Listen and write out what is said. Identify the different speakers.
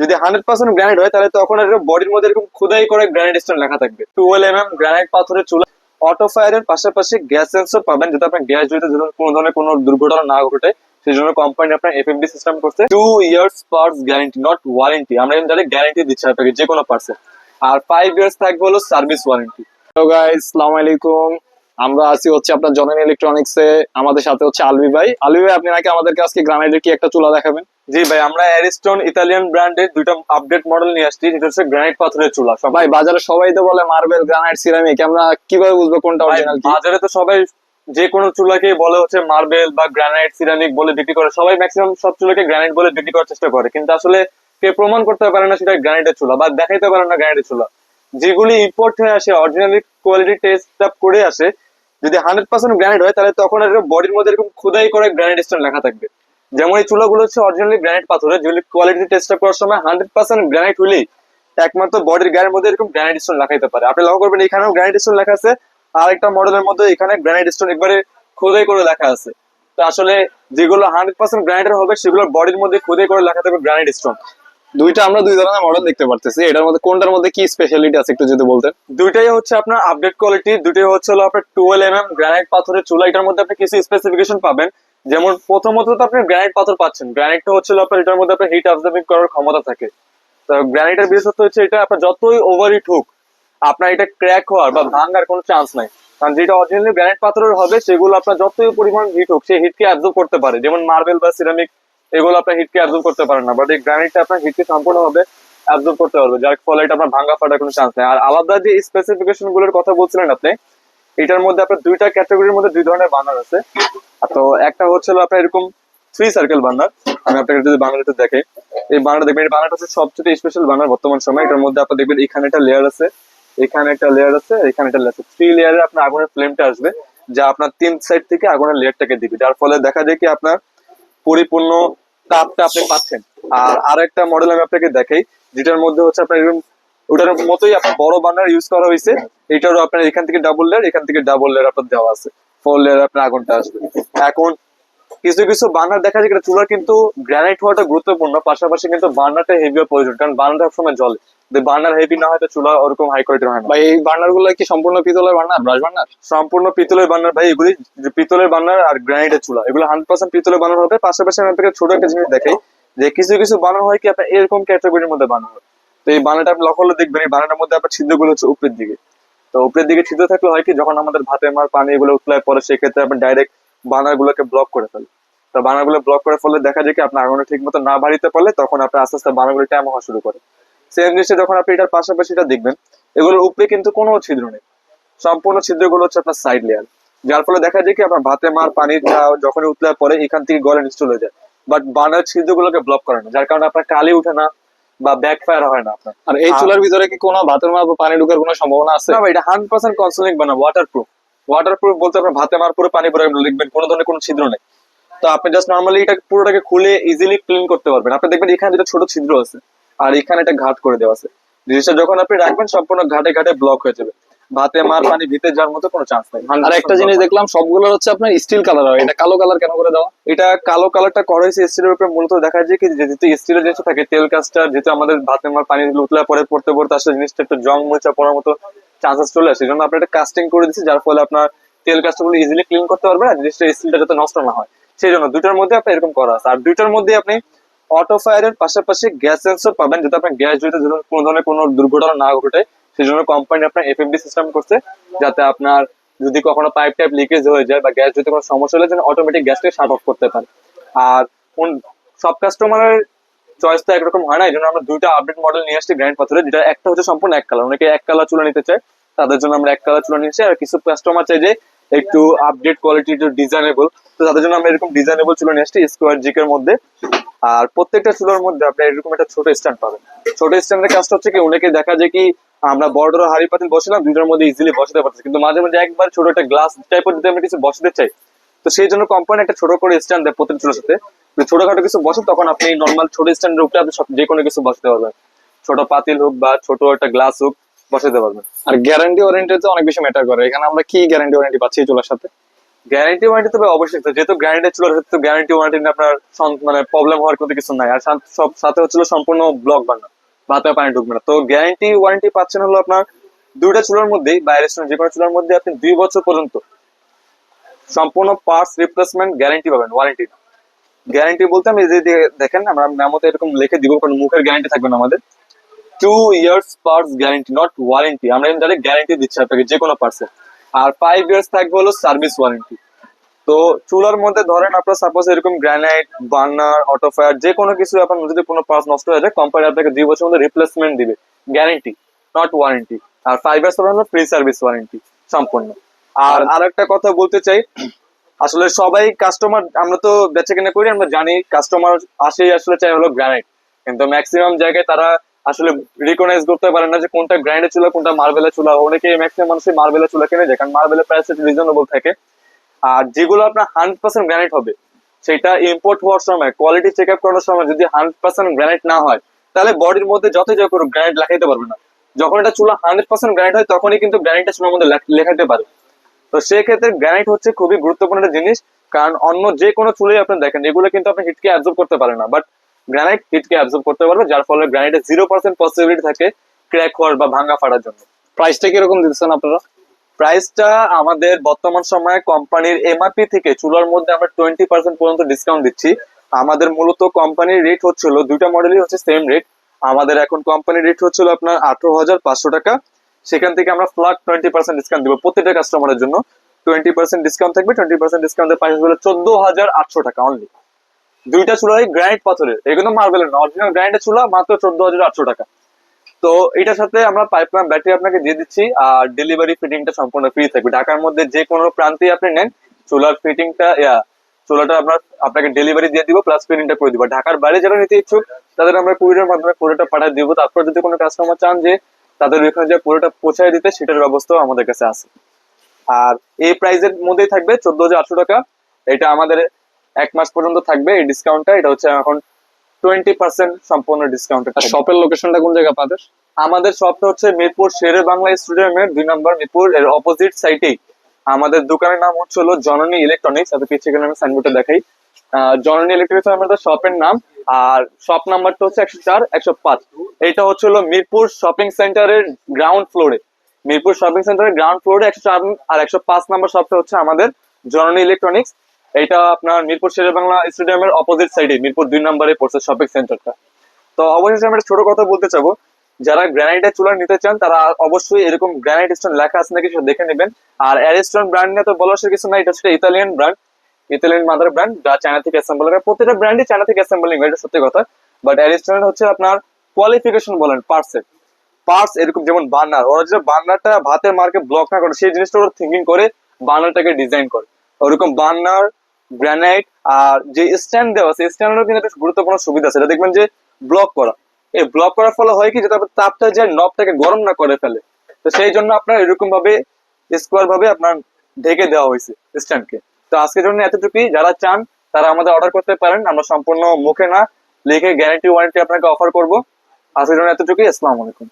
Speaker 1: যদি hundred percent granite হয়, তাহলে তখন এর বডির মধ্যে এরকম খোদাই করে গ্রানাইট স্টোন লেখা থাকবে। টুয়েলভ এম এম গ্রানাইট পাথরের চুলা। অটো ফায়ারের পাশাপাশি গ্যাস সেন্সর পাবেন, যাতে আপনার গ্যাস ধরুন কোনো ধরনের কোনো দুর্ঘটনা না ঘটে। সেই জন্য কোম্পানি আপনার এফএমডি সিস্টেম করছে। Two years parts guarantee not warranty আমরা কিন্তু গ্যারান্টি দিচ্ছি আপনাকে যে কোনো পার্সেল আর ফাইভ ইয়ার্স থাকবে হলো সার্ভিস ওয়ারেন্টি
Speaker 2: হ্যালো গাইস সালাম আলাইকুম। আমরা আছি হচ্ছে আপনার জননী ইলেকট্রনিক্স আমাদের সাথে হচ্ছে আলবি ভাই। আলবি ভাই, আপনি নাকি আমাদেরকে আজকে গ্রানাইটের কি একটা চুলা দেখাবেন?
Speaker 1: জি ভাই আমরা অ্যারিস্টন ইতালিয়ান ব্র্যান্ডের দুইটা আপডেট মডেল নিয়ে আসছি। যেটা হচ্ছে গ্রানাইট পাথরের চুলা
Speaker 2: ভাই বাজারে সবাই তো বলে মার্বেল গ্রানাইট সিরামিক আমরা কীভাবে বুঝব কোনটা অরিজিনাল কি?
Speaker 1: বাজারে তো সবাই যে কোনো চুলাকে বলে হচ্ছে মার্বেল বা গ্রানাইট সিরামিক বলে বিক্রি করে। সবাই ম্যাক্সিমাম সব চুলাকে গ্রানাইট বলে বিক্রি করার চেষ্টা করে। কিন্তু আসলে কে প্রমাণ করতে পারে না সেটা গ্রানাইটের চুলা বা দেখাইতে পারে না গ্রানাইটের চুলা। যেগুলি ইম্পোর্ট হয়ে আসে অরিজিনালি কোয়ালিটি টেস্ট আপ করে আসে যদি হান্ড্রেড পার্সেন্ট গ্রানাইট হয় তাহলে তখন এর বডির মধ্যে এরকম খোদাই করে গ্রানাইট স্টোন লেখা থাকবে। যেমন এই চুলাগুলো হচ্ছে অরিজিনালি গ্রানাইট পাথরের, যেগুলি কোয়ালিটি টেস্ট করার সময় হান্ড্রেড পার্সেন্ট গ্রানাইট হলেই একমাত্র বডির গায়ের মধ্যে এরকম গ্রানাইট স্টোন লাগাইতে পারে। আপনি লক্ষ্য করবেন এখানেও গ্রানাইট স্টোন লেখা আছে, আরেকটা মডেলের মধ্যে এখানে গ্রানাইট স্টোন একবারে খোদাই করে লেখা আছে। তো আসলে যেগুলো হান্ড্রেড পার্সেন্ট গ্রানাইটের হবে সেগুলো বডির মধ্যে খোদাই করে লেখা থাকবে গ্রানাইট স্টোন
Speaker 2: দুইটা আমরা দুই ধরনের মডেল দেখতে পারতেছি। এটার মধ্যে কোনটার মধ্যে কি স্পেশালিটি আছে একটু যদি বলতেন?
Speaker 1: দুইটাই হচ্ছে আপনার আপডেট কোয়ালিটি দুইটাই হচ্ছে হলো আপনার টুয়েলভ এম এম গ্রানাইট পাথরের চুলা। এটার মধ্যে আপনি কিছু স্পেসিফিকেশন পাবেন। যেমন প্রথমত তো আপনি গ্রানাইট পাথর পাচ্ছেন। গ্রানাইটটা হচ্ছে হলো আপনার এটার মধ্যে আপনার হিট অবজার্ভিং করার ক্ষমতা থাকে। তো গ্রানাইটের বিশেষত্ব হচ্ছে এটা আপনার যতই ওভার হিট হোক, আপনার এটা ক্র্যাক হওয়ার বা ভাঙার কোনো চান্স নাই। কারণ যেটা অরিজিনালি গ্রানাইট পাথরের হবে, সেগুলো আপনার যতই পরিমাণ হিট হোক, সেই হিটকে অ্যাবজর্ব করতে পারে। যেমন মার্বেল বা সিরামিক এগুলো আপনার হিটকে অ্যাবজর্ব করতে পারে না। বাট এই গ্রানাইটটা আপনার হিটকে সম্পূর্ণভাবে অ্যাবজর্ব করতে পারবে। যার ফলে এটা আপনার ভাঙা ফাটার কোনো চান্স নেই। আর আলাদা যে স্পেসিফিকেশনগুলোর কথা বলছিলেন আপনি এটার মধ্যে আপনার দুইটা ক্যাটাগরির মধ্যে দুই ধরনের বার্নার আছে। তো একটা হচ্ছে আপনার এরকম থ্রি সার্কেল বার্নার আমি আপনাকে যদি বার্নারটা দেখে, এই বার্নার দেখবেন, এই বার্নারটা হচ্ছে সবচেয়ে স্পেশাল বার্নার বর্তমান সময়। এটার মধ্যে আপনি দেখবেন এখানে একটা লেয়ার আছে, এখানে একটা লেয়ার আছে এখানে একটা লেয়ার আছে। থ্রি লেয়ারে আপনার আগুনের ফ্লেমটা আসবে, যা আপনার তিন সাইড থেকে আগুনের লেয়ারটাকে দিবে। যার ফলে দেখা যায় কি আপনার পরিপূর্ণ তাপটা আপনি পাচ্ছেন। আর আরেকটা মডেল আমি আপনাকে দেখাই, যেটার মধ্যে হচ্ছে আপনার এরকম ওটার মতোই আপনার বড় বার্নার ইউজ করা হয়েছে। এটারও আপনার এখান থেকে ডাবল লেয়ার এখান থেকে ডাবল লেয়ার আপনার দেওয়া আছে। ফোর লেয়ার আপনার আগুনটা আসবে। এখন কিছু কিছু বার্নার দেখা যায় চুলার কিন্তু গ্রানাইট হওয়াটা গুরুত্বপূর্ণ। পাশাপাশি কিন্তু বার্নারটা হেভি প্রয়োজন কারণ বার্নার সবসময় জলে বার্নার হেভি না হয় তো চুলা ওরকম হাই কোয়ালিটির হয় না।
Speaker 2: ভাই এই বার্নারগুলো কি সম্পূর্ণ পিতলের বার্নার ব্রাশ বার্নার
Speaker 1: সম্পূর্ণ পিতলের বার্নার ভাই এগুলি পিতলের বার্নার আর গ্রানাইটের চুলা এগুলো হান্ড্রেড পার্সেন্ট পিতলের বার্নার হবে। পাশাপাশি আমি আপনাকে ছোট একটা জিনিস দেখাই যে কিছু কিছু বানানো হয় কি আপনার এরকম ক্যাটাগরির মধ্যে বানানো হয়। তো এই বানাটা আপনি লক্ষ্য করলে দেখবেন, এই বানাটার মধ্যে আপনার ছিদ্রগুলো হচ্ছে উপরের দিকে। তো উপরের দিকে ছিদ্র থাকলে হয় কি, যখন আমাদের ভাতে মার পানি এগুলো উতলায় পরে সেক্ষেত্রে আপনি ডাইরেক্ট বানার গুলোকে ব্লক করে ফেলে তো বানারগুলো ব্লক করে ফেললে দেখা যায় কি, আপনার আগুনে ঠিক মতো না বাড়িতে পারলে তখন আপনার আস্তে আস্তে বানাগুলো ট্যাম হওয়া শুরু করে সেম জিনিসটা যখন আপনি এটার পাশাপাশি এটা দেখবেন, এগুলোর উপরে কিন্তু কোনো ছিদ্র নেই। সম্পূর্ণ ছিদ্রগুলো হচ্ছে আপনার সাইড লেয়ার যার ফলে দেখা যায় কি, আপনার ভাতে মার পানি যখন উতলায় পরে এখান থেকে গলে নিচে চলে যায়। বাট বানার ছিদ্রগুলোকে ব্লক করে না, যার কারণে আপনার কালি উঠে না বা ব্যাকফায়ার হয় না আপনার।
Speaker 2: আর এই চুলার ভিতরে কি কোনো বা পানি ঢোকার কোনো সম্ভাবনা আছে?
Speaker 1: না এটা হান্ড্রেড পার্সেন্ট কনসোলিং বানা বলতে আপনার ভাতে মার পরে পানি পরে লিখবেন কোনো ধরনের কোনো ছিদ্র নেই। তো আপনি জাস্ট নর্মালি এটা পুরোটাকে খুলে ইজিলি ক্লিন করতে পারবেন। আপনি দেখবেন এখানে যেটা ছোট ছিদ্র আছে আর এখানে একটা ঘাট করে দেওয়া আছে। জিনিসটা যখন আপনি রাখবেন সম্পূর্ণ ঘাটে ঘাটে ব্লক হয়ে যাবে। ভাতে মার পানি ভিতে যাওয়ার মতো কোনো চান্স নেই।
Speaker 2: আর একটা জিনিস দেখলাম সবগুলো হচ্ছে আপনার স্টিল কালার হয়। এটা কালো কালার কেন করে দেওয়া
Speaker 1: এটা কালো কালারটা করা হয়েছে স্টিলের উপরে। মূলত দেখা যায় কি যেহেতু স্টিলের জিনিস থাকে তেল কাজটা যেহেতু আমাদের ভাতে মার পানি উতলা পরে পড়তে পড়তে আসলে জিনিসটা একটু জং মোচা পড়ার মতো চান্সেস চলে আসে। জন্য আমরা এটা কাস্টিং করে দিচ্ছি যার ফলে আপনার তেল কাজটা ইজিলি ক্লিন করতে পারবেন আর জিনিসটা স্টিলটা যাতে নষ্ট না হয়। সেই জন্য দুটার মধ্যে আপনি এরকম করা আছে। আর দুইটার মধ্যে আপনি অটো ফায়ারের পাশাপাশি গ্যাস সেন্সর পাবেন যাতে আপনার গ্যাস ধরুন কোনো ধরনের কোনো দুর্ঘটনা না ঘটে। সেই জন্য কোম্পানি আপনার এফএমডি সিস্টেম করছে, যাতে আপনার যদি কখনো পাইপ টাইপ লিকেজ হয়ে যায় বা গ্যাস যদি কোনো সমস্যা হলে, যেন অটোমেটিক গ্যাসটাকে শাট অফ করতে পারে আর সব কাস্টমারের চয়েস তো একরকম হয় না, এই জন্য আমরা দুইটা আপডেট মডেল নিয়ে আসছি গ্র্যান্ড পাথরে যেটা একটা হচ্ছে সম্পূর্ণ এক কালার অনেকে এক কালার চুলা নিতে চায়, তাদের জন্য আমরা এক কালার চুলা নিচ্ছি আর কিছু কাস্টমার চাই যে একটু আপডেট কোয়ালিটি একটু ডিজাইনেবল তো তাদের জন্য আমরা এরকম ডিজাইনেবল চুলা নিয়ে আসছি স্কোয়ার জিকের মধ্যে। আর প্রত্যেকটা চুলার মধ্যে আপনি এরকম একটা ছোট স্ট্যান্ড পাবেন। ছোট স্ট্যান্ডের কাজটা হচ্ছে কি, অনেকে দেখা যায় কি আমরা বড় বড় হাড়ি পাতিল বসিলাম দুইটার মধ্যে ইজিলি বসাতে পারছি কিন্তু মাঝে মাঝে একবার ছোট একটা গ্লাস টাইপের যদি আমরা কিছু বসাতে চাই তো সেই জন্য কোম্পানি একটা ছোট করে স্ট্যান্ড দেয় প্রত্যেক চুলোর সাথে। ছোটখাটো কিছু বসে তখন আপনি নর্মাল ছোট স্ট্যান্ডের উপরে আপনি যে কোনো কিছু বসাতে পারবেন। ছোট পাতিল হোক বা ছোট একটা গ্লাস হোক বসাতে পারবেন।
Speaker 2: আর গ্যারান্টি ওয়ারেন্টি তো অনেক বেশি ম্যাটার করে। এখানে আমরা কি গ্যারান্টি ওয়ারেন্টি পাচ্ছি চুলার সাথে?
Speaker 1: গ্যারান্টি ওয়ারেন্টি তবে অবশ্যই যেহেতু গ্যারান্টি চুলার ক্ষেত্রে গ্যারান্টি ওয়ারেন্টি আপনার মানে প্রবলেম হওয়ার কোনো কিছু নাই। আর সব সাথে হচ্ছিল সম্পূর্ণ ব্লক বানানো। ভাতে পানি ঢুকবে না। তো গ্যারান্টি ওয়ারেন্টি পাচ্ছেন হলো আপনার দুইটা চুলার মধ্যেই, বাইরে যে কোনো চুলার মধ্যে আপনি দুই বছর পর্যন্ত সম্পূর্ণ পার্টস রিপ্লেসমেন্ট গ্যারান্টি পাবেন ওয়ারেন্টি গ্যারান্টি বলতে আমি যে দেখেন, আমরা মেমোতে এরকম লিখে দিব কারণ মুখের গ্যারান্টি থাকবে না আমাদের। Two years parts guarantee not warranty আমরা ডাইরেক্ট গ্যারান্টি দিচ্ছি আপনাকে যে কোনো পার্টসে আর ফাইভ ইয়ার্স থাকবে হলো সার্ভিস ওয়ারেন্টি তো চুলার মধ্যে ধরেন আপনার সাপোজ এরকম গ্রানাইট বার্নার অটো ফায়ার যে কোনো কিছু আপনার যদি কোনো পার্টস নষ্ট হয়ে যায় কোম্পানি আপনাকে দুই বছর মধ্যে রিপ্লেসমেন্ট দিবে। গ্যারেন্টি নট ওয়ারেন্টি আর ফাইভ ইয়ার্স হলো ফ্রি সার্ভিস ওয়ারেন্টি সম্পূর্ণ। আর আরেকটা কথা বলতে চাই, আসলে সবাই কাস্টমার আমরা তো বেচে কেনা করি, আমরা জানি কাস্টমার আসেই আসলে চাই হলো গ্রানাইট কিন্তু ম্যাক্সিমাম জায়গায় তারা আসলে রিকগনাইজ করতে পারে না যে কোনটা গ্রাইন্ডের চুলা, কোনটা মার্বেলের চুলা। অনেকে ম্যাক্সিমাম মানুষই মার্বেলের চুলা কিনে যায় কারণ মার্বেলের প্রাইস একটু রিজনেবল থাকে। আর যেগুলো আপনার হান্ড্রেড পার্সেন্ট গ্রানাইট হবে, সেটা ইম্পোর্ট হওয়ার সময় কোয়ালিটি চেক আপ করার সময় যদি হান্ড্রেড পার্সেন্ট গ্রানাইট না হয়, তাহলে বডির মধ্যে যতই যা করুক গ্রানাইট লেখাইতে পারবে না। যখন এটা চুলা হান্ড্রেড পার্সেন্ট গ্রানাইট হয়, তখনই কিন্তু গ্রানাইটটা চুলার মধ্যে লেখ- লেখাইতে পারে তো সেক্ষেত্রে গ্রানাইট হচ্ছে খুবই গুরুত্বপূর্ণ একটা জিনিস, কারণ অন্য যে কোনো চুলাই আপনি দেখেন, এগুলো কিন্তু আপনি হিটকে অ্যাবজর্ব করতে পারে না বাট গ্রানাইট হিটকে অ্যাবজর্ব করতে পারবে, যার ফলে গ্রানাইটের জিরো পার্সেন্ট পসিবিলিটি থাকে ক্র্যাক হওয়ার বা ভাঙা ফাটার জন্য।
Speaker 2: প্রাইসটা কীরকম দিচ্ছেন আপনারা?
Speaker 1: প্রাইসটা আমাদের বর্তমান সময়ে কোম্পানির এমআরপি থেকে চুলার মধ্যে আমরা টোয়েন্টি পার্সেন্ট পর্যন্ত ডিসকাউন্ট দিচ্ছি। আমাদের মূলত কোম্পানির রেট হচ্ছিল, দুইটা মডেলই হচ্ছে সেম রেট আমাদের এখন কোম্পানির রেট হচ্ছিল আপনার আঠারো হাজার পাঁচশো টাকা। সেখান থেকে আমরা ফ্ল্যাট টোয়েন্টি পার্সেন্ট ডিসকাউন্ট দিব প্রত্যেকটা কাস্টমারের জন্য। টোয়েন্টি পার্সেন্ট ডিসকাউন্ট থাকবে টোয়েন্টি পার্সেন্ট ডিসকাউন্টের পাশে হলো চোদ্দ হাজার আটশো টাকা অনলি দুইটা চুলাই গ্রানাইট পাথরের, এগুলো মার্বেলের না অরিজিনাল গ্রানাইটের চুলা মাত্র চোদ্দ হাজার আটশো টাকা। তো এটার সাথে আমরা পাইপলাইন ব্যাটারি আপনাকে দিয়ে দিচ্ছি, আর ডেলিভারি ফিটিংটা সম্পূর্ণ ফ্রি থাকবে। ঢাকার মধ্যে যে কোনো প্রান্তে আপনি নেন, চুলার ফিটিংটা চুলাটা আমরা আপনাকে ডেলিভারি দিয়ে দিব প্লাস ফিটিংটা করে দিব। ঢাকার বাইরে যারা নিতে ইচ্ছুক, তাদের আমরা কুরিয়ারের মাধ্যমে পুরোটা পাঠিয়ে দিব। তারপর যদি কোনো কাস্টমার চান যে তাদের ওইখানে যে পুরোটা পৌঁছায় দিতে, সেটার ব্যবস্থাও আমাদের কাছে আছে। আর এই প্রাইজের মধ্যেই থাকবে চোদ্দ হাজার আটশো টাকা। এটা আমাদের এক মাস পর্যন্ত থাকবে। এই ডিসকাউন্টটা এটা হচ্ছে এখন টোয়েন্টি পার্সেন্ট সম্পূর্ণ ডিসকাউন্ট
Speaker 2: শপের লোকেশনটা কোন জায়গা আপনাদের
Speaker 1: আমাদের শপটা হচ্ছে মিরপুর শেরে বাংলা স্টেডিয়ামের দুই নম্বর মিরপুর এর অপোজিট সাইটেই আমাদের দোকানের নাম হচ্ছে হলো জননী ইলেকট্রনিক্স এত পিছিয়ে আমি সাইনবোর্ডে দেখাই। জননী ইলেকট্রনিক্স আমাদের শপের নাম। আর শপ নাম্বারটা হচ্ছে একশো চার একশো পাঁচ। এটা হচ্ছে হলো মিরপুর শপিং সেন্টারের গ্রাউন্ড ফ্লোরে মিরপুর শপিং সেন্টারের গ্রাউন্ড ফ্লোরে একশো চার আর একশো পাঁচ নাম্বার শপটা হচ্ছে আমাদের জননী ইলেকট্রনিক্স এটা আপনার মিরপুর শেরে বাংলা স্টেডিয়ামের অপোজিট সাইডে মিরপুর দুই নম্বরে পড়ছে শপিং সেন্টারটা তো অবশেষে আমি ছোট কথা বলতে চাবো, যারা গ্রানাইটের চুলা নিতে চান, তারা অবশ্যই এরকম গ্রানাইট স্টোন লেখা আছে নাকি সেটা দেখে নেবেন। আর অ্যারিস্টোন ব্র্যান্ড নিয়ে তো বলার কিছু নাই, এটা হচ্ছে Italian brand Italian mother brand যা চায়না থেকে অ্যাসেম্বল করে। প্রত্যেকটা ব্র্যান্ডই চায়না থেকে অ্যাসেম্বলিং হয়, এটা সত্যি কথা। বাট অ্যারিস্টোন হচ্ছে আপনার কোয়ালিফিকেশন বলেন পার্টসের পার্টস এরকম যেমন বার্নার, ওরা যে বার্নারটা ভাতের মার্কে ব্লক না করে, সেই জিনিসটা ওরা থিঙ্কিং করে বার্নারটাকে ডিজাইন করে। ওরকম বার্নার গ্রানাইট আর যে স্ট্যান্ড দেওয়া আছে স্ট্যান্ডেরও কিন্তু একটা গুরুত্বপূর্ণ সুবিধা আছে। এটা দেখবেন যে ব্লক করা। এই ব্লক করার ফলে হয় কি? যে তারপর তাপটা যে নবটাকে গরম না করে ফেলে। তো সেই জন্য আপনার এরকম ভাবে স্কোয়ার ভাবে আপনার ঢেকে দেওয়া হয়েছে স্ট্যান্ডকে তো আজকের জন্য এতটুকুই। যারা চান, তারা আমাদের অর্ডার করতে পারেন। আমরা সম্পূর্ণ মুখে না, লিখে গ্যারান্টি ওয়ারেন্টি আপনাকে অফার করব। আজকের জন্য এতটুকুই। আসসালামু আলাইকুম।